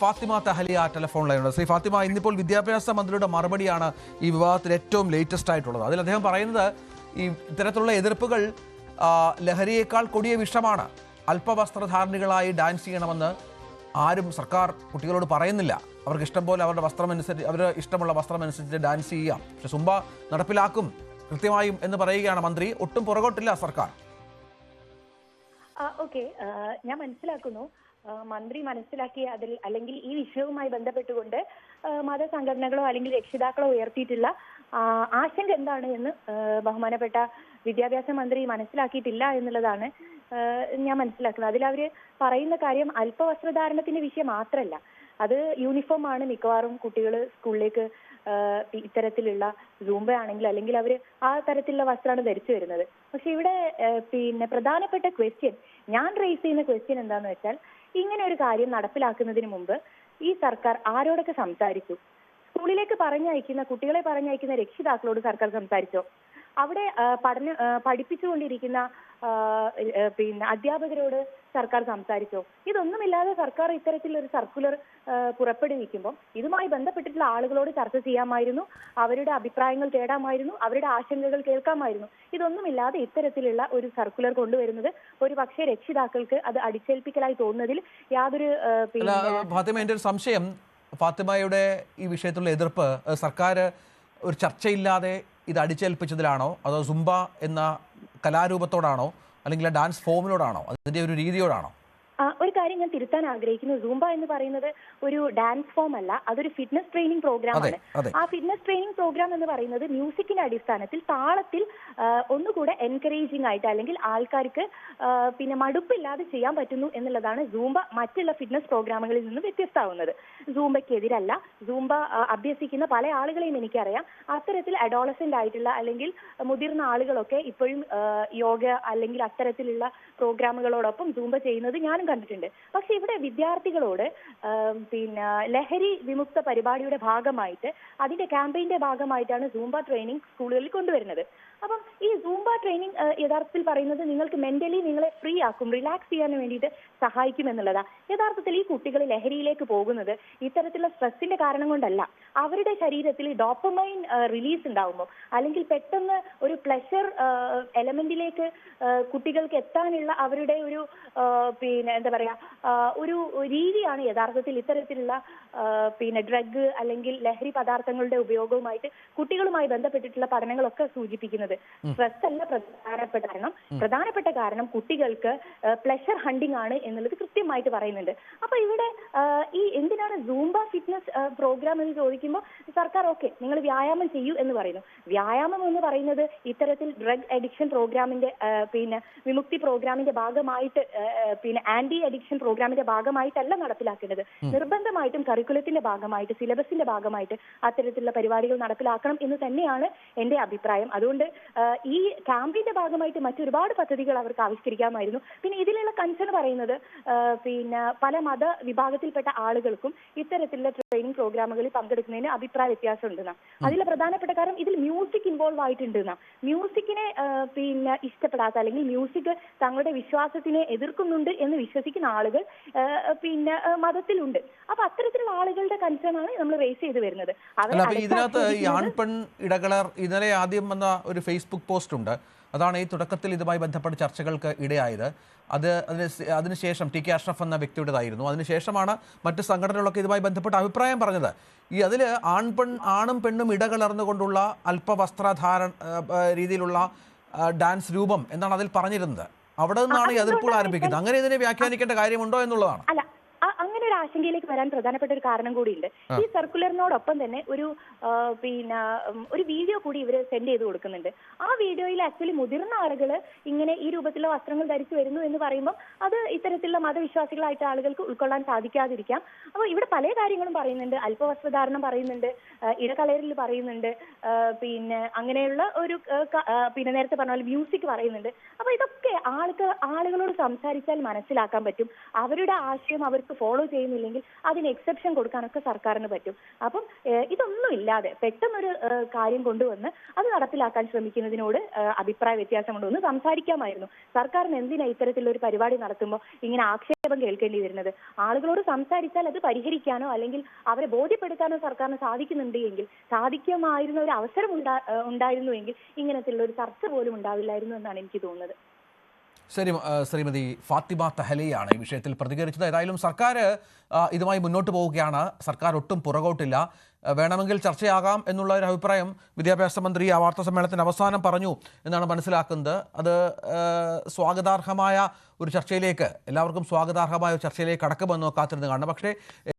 Fathima Thahiliya telephone ലൈനുണ്ട് ശ്രീ ഫാത്തിമ ഇന്നിപ്പോൾ വിദ്യാഭ്യാസ മന്ത്രിയുടെ മറുപടിയാണ് ഈ വിവാദത്തിൽ ഏറ്റവും ലേറ്റസ്റ്റ് ആയിട്ടുള്ളത്. അതിൽ അദ്ദേഹം പറയുന്നത് ഈ ഇത്തരത്തിലുള്ള എതിർപ്പുകൾ ലഹരിയേക്കാൾ കൊടിയ വിഷമാണ്. അല്പവസ്ത്രധാരണികളായി ഡാൻസ് ചെയ്യണമെന്ന് ആരും സർക്കാർ കുട്ടികളോട് പറയുന്നില്ല. അവർക്ക് ഇഷ്ടം പോലെ അവരുടെ വസ്ത്രമനുസരിച്ച് അവരുടെ ഇഷ്ടമുള്ള വസ്ത്രമനുസരിച്ച് ഡാൻസ് ചെയ്യാം. പക്ഷെ സുംബ നടപ്പിലാക്കും കൃത്യമായും എന്ന് പറയുകയാണ് മന്ത്രി. ഒട്ടും പുറകോട്ടില്ല സർക്കാർ. ഓക്കെ. ഞാൻ മനസ്സിലാക്കുന്നു. മന്ത്രി മനസ്സിലാക്കിയ അതിൽ അല്ലെങ്കിൽ ഈ വിഷയവുമായി ബന്ധപ്പെട്ടുകൊണ്ട് മതസംഘടനകളോ അല്ലെങ്കിൽ രക്ഷിതാക്കളോ ഉയർത്തിയിട്ടുള്ള ആശങ്ക എന്താണ് എന്ന് ബഹുമാനപ്പെട്ട വിദ്യാഭ്യാസ മന്ത്രി മനസ്സിലാക്കിയിട്ടില്ല എന്നുള്ളതാണ് ഞാൻ മനസ്സിലാക്കുന്നത്. അതിൽ അവർ പറയുന്ന കാര്യം അല്പവസ്ത്രധാരണത്തിന്റെ വിഷയം മാത്രമല്ല. അത് യൂണിഫോം ആണ് മിക്കവാറും കുട്ടികൾ സ്കൂളിലേക്ക് ഇത്തരത്തിലുള്ള സൂംബ ആണെങ്കിൽ അല്ലെങ്കിൽ അവർ ആ തരത്തിലുള്ള വസ്ത്രമാണ് ധരിച്ചു വരുന്നത്. പക്ഷെ ഇവിടെ പിന്നെ പ്രധാനപ്പെട്ട ക്വസ്റ്റ്യൻ ഞാൻ റേസ് ചെയ്യുന്ന ക്വസ്റ്റ്യൻ എന്താന്ന് വെച്ചാൽ ഇങ്ങനെ ഒരു കാര്യം നടപ്പിലാക്കുന്നതിന് മുമ്പ് ഈ സർക്കാർ ആരോടൊക്കെ സംസാരിച്ചു? സ്കൂളിലേക്ക് പറഞ്ഞയക്കുന്ന കുട്ടികളെ പറഞ്ഞയക്കുന്ന രക്ഷിതാക്കളോട് സർക്കാർ സംസാരിച്ചോ? അവിടെ പഠന പഠിപ്പിച്ചുകൊണ്ടിരിക്കുന്ന പിന്നെ അധ്യാപകരോട് സർക്കാർ സംസാരിച്ചോ? ഇതൊന്നുമില്ലാതെ സർക്കാർ ഇത്തരത്തിലൊരു സർക്കുലർ പുറപ്പെടുവിക്കുമ്പോൾ ഇതുമായി ബന്ധപ്പെട്ടിട്ടുള്ള ആളുകളോട് ചർച്ച ചെയ്യാമായിരുന്നു. അവരുടെ അഭിപ്രായങ്ങൾ തേടാമായിരുന്നു. അവരുടെ ആശങ്കകൾ കേൾക്കാമായിരുന്നു. ഇതൊന്നുമില്ലാതെ ഇത്തരത്തിലുള്ള ഒരു സർക്കുലർ കൊണ്ടുവരുന്നത് ഒരു പക്ഷേ രക്ഷിതാക്കൾക്ക് അത് അടിച്ചേൽപ്പിക്കലായി തോന്നുന്നതിൽ യാതൊരു പിന്നെ ഫാത്തിമ എന്റെ ഒരു സംശയം. ഫാത്തിമയുടെ ഈ വിഷയത്തിലുള്ള എതിർപ്പ് സർക്കാർ ഒരു ചർച്ചയില്ലാതെ ഇത് അടിച്ചേൽപ്പിച്ചതിലാണോ? അതോ സുംബ എന്ന കലാരൂപത്തോടാണോ? അല്ലെങ്കിൽ ഡാൻസ് ഫോമിനോടാണോ അതിന്റെ ഒരു രീതിയോടാണോ? ഒരു കാര്യം ഞാൻ തിരുത്താൻ ആഗ്രഹിക്കുന്നു. സൂംബ എന്ന് പറയുന്നത് ഒരു ഡാൻസ് ഫോം അല്ല അതൊരു ഫിറ്റ്നസ് ട്രെയിനിങ് പ്രോഗ്രാം ആണ്. ആ ഫിറ്റ്നസ് ട്രെയിനിങ് പ്രോഗ്രാം എന്ന് പറയുന്നത് മ്യൂസിക്കിന്റെ അടിസ്ഥാനത്തിൽ താളത്തിൽ ഒന്നുകൂടെ എൻകറേജിംഗ് ആയിട്ട് അല്ലെങ്കിൽ ആൾക്കാർക്ക് പിന്നെ മടുപ്പില്ലാതെ ചെയ്യാൻ പറ്റുന്നു എന്നുള്ളതാണ് സൂംബ മറ്റുള്ള ഫിറ്റ്നസ് പ്രോഗ്രാമുകളിൽ നിന്ന് വ്യത്യസ്തമാവുന്നത്. സൂംബയ്ക്കെതിരല്ല സൂംബ അഭ്യസിക്കുന്ന പല ആളുകളെയും എനിക്കറിയാം. അത്തരത്തിൽ അഡോളസെന്റ് ആയിട്ടുള്ള അല്ലെങ്കിൽ മുതിർന്ന ആളുകളൊക്കെ ഇപ്പോഴും യോഗ അല്ലെങ്കിൽ അത്തരത്തിലുള്ള പ്രോഗ്രാമുകളോടൊപ്പം സൂംബ ചെയ്യുന്നത് ഞാനും കണ്ടിട്ടുണ്ട്. പക്ഷെ ഇവിടെ വിദ്യാർത്ഥികളോട് പിന്നെ ലഹരി വിമുക്ത പരിപാടിയുടെ ഭാഗമായിട്ട് അതിന്റെ ക്യാമ്പയിന്റെ ഭാഗമായിട്ടാണ് സൂംബ ട്രെയിനിങ് സ്കൂളുകളിൽ കൊണ്ടുവരുന്നത്. അപ്പം ഈ സൂംബ ട്രെയിനിങ് യഥാർത്ഥത്തിൽ പറയുന്നത് നിങ്ങൾക്ക് മെന്റലി നിങ്ങളെ ഫ്രീ ആക്കും റിലാക്സ് ചെയ്യാൻ വേണ്ടിയിട്ട് സഹായിക്കും എന്നുള്ളതാണ് യഥാർത്ഥത്തിൽ ഈ കുട്ടികൾ ലഹരിയിലേക്ക് പോകുന്നത് ഇത്തരത്തിലുള്ള സ്ട്രെസ്സിന്റെ കാരണം കൊണ്ടല്ല. അവരുടെ ശരീരത്തിൽ ഡോപ്പമൈൻ റിലീസ് ഉണ്ടാകുമ്പോൾ അല്ലെങ്കിൽ പെട്ടെന്ന് ഒരു പ്ലഷർ എലമെന്റിലേക്ക് കുട്ടികൾക്ക് എത്താനുള്ള അവരുടെ ഒരു പിന്നെ എന്താ പറയാ ഒരു രീതിയാണ് യഥാർത്ഥത്തിൽ ഇത്തരത്തിലുള്ള പിന്നെ ഡ്രഗ് അല്ലെങ്കിൽ ലഹരി പദാർത്ഥങ്ങളുടെ ഉപയോഗവുമായിട്ട് കുട്ടികളുമായി ബന്ധപ്പെട്ടിട്ടുള്ള പഠനങ്ങളൊക്കെ സൂചിപ്പിക്കുന്നത്. സ്ട്രെസ് അല്ല പ്രധാനപ്പെട്ട കാരണം പ്രധാനപ്പെട്ട കാരണം കുട്ടികൾക്ക് പ്ലഷർ ഹണ്ടിങ് ആണ് എന്നുള്ളത് കൃത്യമായിട്ട് പറയുന്നുണ്ട്. അപ്പൊ ഇവിടെ ഈ എന്തിനാണ് സൂംബ ഫിറ്റ്നസ് പ്രോഗ്രാം എന്ന് ചോദിക്കുമ്പോൾ സർക്കാർ ഓക്കെ നിങ്ങൾ വ്യായാമം ചെയ്യൂ എന്ന് പറയുന്നു. വ്യായാമം എന്ന് പറയുന്നത് ഇത്തരത്തിൽ ഡ്രഗ് അഡിക്ഷൻ പ്രോഗ്രാമിന്റെ പിന്നെ വിമുക്തി പ്രോഗ്രാമിന്റെ ഭാഗമായിട്ട് പിന്നെ ആന്റി അഡിക്ഷൻ പ്രോഗ്രാമിന്റെ ഭാഗമായിട്ടല്ല നടപ്പിലാക്കേണ്ടത്. നിർബന്ധമായിട്ടും കറിക്കുലത്തിന്റെ ഭാഗമായിട്ട് സിലബസിന്റെ ഭാഗമായിട്ട് അത്തരത്തിലുള്ള പരിപാടികൾ നടപ്പിലാക്കണം എന്ന് തന്നെയാണ് എന്റെ അഭിപ്രായം. അതുകൊണ്ട് ഈ ക്യാമ്പിന്റെ ഭാഗമായിട്ട് മറ്റൊരുപാട് പദ്ധതികൾ അവർക്ക് ആവിഷ്കരിക്കാമായിരുന്നു. പിന്നെ ഇതിലുള്ള കൺസേൺ പറയുന്നത് പിന്നെ പല മത വിഭാഗത്തിൽപ്പെട്ട ആളുകൾക്കും ഇത്തരത്തിലുള്ള ട്രെയിനിങ് പ്രോഗ്രാമുകളിൽ പങ്കെടുക്കുന്നതിന് അഭിപ്രായ വ്യത്യാസം ഉണ്ടെന്നാ. അതിലെ പ്രധാനപ്പെട്ട കാരണം ഇതിൽ മ്യൂസിക് ഇൻവോൾവ് ആയിട്ടുണ്ടെന്നാ. മ്യൂസിക്കിനെ പിന്നെ ഇഷ്ടപ്പെടാത്ത അല്ലെങ്കിൽ മ്യൂസിക് തങ്ങളുടെ വിശ്വാസത്തിനെ എതിർക്കുന്നുണ്ട് എന്ന് വിശ്വസിക്കുന്ന ആളുകൾ പിന്നെ മതത്തിലുണ്ട്. അപ്പൊ അത്തരത്തിലുള്ള ആളുകളുടെ കൺസേൺ ആണ് നമ്മൾ റേസ് ചെയ്ത് വരുന്നത്. ഇതിനകത്ത് ഈ ആൺപെൺ ഇടകളർ ഇന്നലെ ആദ്യം വന്ന ഒരു ഫേസ്ബുക്ക് പോസ്റ്റ് ഉണ്ട് അതാണ് ഈ തുടക്കത്തിൽ ഇതുമായി ബന്ധപ്പെട്ട ചർച്ചകൾക്ക് ഇടയായത്. അത് അതിന് അതിനുശേഷം ടി കെ അഷ്റഫ് എന്ന വ്യക്തിയുടേതായിരുന്നു. അതിനുശേഷമാണ് മറ്റ് സംഘടനകളൊക്കെ ഇതുമായി ബന്ധപ്പെട്ട അഭിപ്രായം പറഞ്ഞത്. ഈ അതിൽ ആൺപെൺ ആണും പെണ്ണും ഇടകലർന്നുകൊണ്ടുള്ള അല്പവസ്ത്രധാര രീതിയിലുള്ള ഡാൻസ് രൂപം എന്നാണ് അതിൽ പറഞ്ഞിരുന്നത്. അവിടെ നിന്നാണ് ഈ എതിർപ്പുകൾ ആരംഭിക്കുന്നത്. അങ്ങനെ ഇതിനെ വ്യാഖ്യാനിക്കേണ്ട കാര്യമുണ്ടോ എന്നുള്ളതാണ് അല്ല അ- അങ്ങനെ ഒരു ആശങ്കയിലേക്ക് വരാൻ പ്രധാനപ്പെട്ട ഒരു കാരണം കൂടിയുണ്ട്. ഈ സർക്കുലറിനോടൊപ്പം തന്നെ ഒരു പിന്നെ ഒരു വീഡിയോ കൂടി ഇവർ സെൻഡ് ചെയ്ത് കൊടുക്കുന്നുണ്ട്. ആ വീഡിയോയിൽ ആക്ച്വലി മുതിർന്ന ആളുകൾ ഇങ്ങനെ ഈ രൂപത്തിലുള്ള വസ്ത്രങ്ങൾ ധരിച്ചു വരുന്നു എന്ന് പറയുമ്പോൾ അത് ഇത്തരത്തിലുള്ള മതവിശ്വാസികളായിട്ട് ആളുകൾക്ക് ഉൾക്കൊള്ളാൻ സാധിക്കാതിരിക്കാം. അപ്പോൾ ഇവിടെ പല കാര്യങ്ങളും പറയുന്നുണ്ട്. അല്പവസ്ത്രധാരണം പറയുന്നുണ്ട്. ആ, ഇടകളറിൽ പറയുന്നുണ്ട്. പിന്നെ അങ്ങനെയുള്ള ഒരു പിന്നെ നേരത്തെ പറഞ്ഞ പോലെ മ്യൂസിക് പറയുന്നുണ്ട്. അപ്പൊ ഇതൊക്കെ ആൾക്ക് ആളുകളോട് സംസാരിച്ചാൽ മനസ്സിലാക്കാൻ പറ്റും. അവരുടെ ആശയം അവർക്ക് ഫോളോ ചെയ്യുന്ന സാധിക്കുന്നില്ലെങ്കിൽ അതിന് എക്സെപ്ഷൻ കൊടുക്കാനൊക്കെ സർക്കാരിന് പറ്റും. അപ്പം ഇതൊന്നും ഇല്ലാതെ പെട്ടെന്നൊരു കാര്യം കൊണ്ടുവന്ന് അത് നടപ്പിലാക്കാൻ ശ്രമിക്കുന്നതിനോട് അഭിപ്രായ വ്യത്യാസമുണ്ട് ഒന്ന് സംസാരിക്കാമായിരുന്നു. സർക്കാരിന് എന്തിനാ ഇത്തരത്തിലുള്ള ഒരു പരിപാടി നടത്തുമ്പോൾ ഇങ്ങനെ ആക്ഷേപം കേൾക്കേണ്ടി വരുന്നത്? ആളുകളോട് സംസാരിച്ചാൽ അത് പരിഹരിക്കാനോ അല്ലെങ്കിൽ അവരെ ബോധ്യപ്പെടുത്താനോ സർക്കാരിന് സാധിക്കുന്നുണ്ട് എങ്കിൽ സാധിക്കുമായിരുന്ന ഒരു അവസരം ഉണ്ടാ ഉണ്ടായിരുന്നു ഉണ്ടായിരുന്നുവെങ്കിൽ ഇങ്ങനത്തിലുള്ള ഒരു ചർച്ച പോലും ഉണ്ടാവില്ലായിരുന്നു എന്നാണ് എനിക്ക് തോന്നുന്നത്. ശരി ശ്രീമതി ഫാത്തിമ തഹലിയാണ് ഈ വിഷയത്തിൽ പ്രതികരിച്ചത്. ഏതായാലും സർക്കാർ ഇതുമായി മുന്നോട്ട് പോവുകയാണ്. സർക്കാർ ഒട്ടും പുറകോട്ടില്ല. വേണമെങ്കിൽ ചർച്ചയാകാം എന്നുള്ള ഒരു അഭിപ്രായം വിദ്യാഭ്യാസ മന്ത്രി ആ വാർത്താ സമ്മേളനത്തിന് അവസാനം പറഞ്ഞു എന്നാണ് മനസ്സിലാക്കുന്നത്. അത് സ്വാഗതാർഹമായ ഒരു ചർച്ചയിലേക്ക് എല്ലാവർക്കും സ്വാഗതാർഹമായ ഒരു ചർച്ചയിലേക്ക് കടക്കുമെന്നോ കാത്തിരുന്ന് കാണണം. പക്ഷേ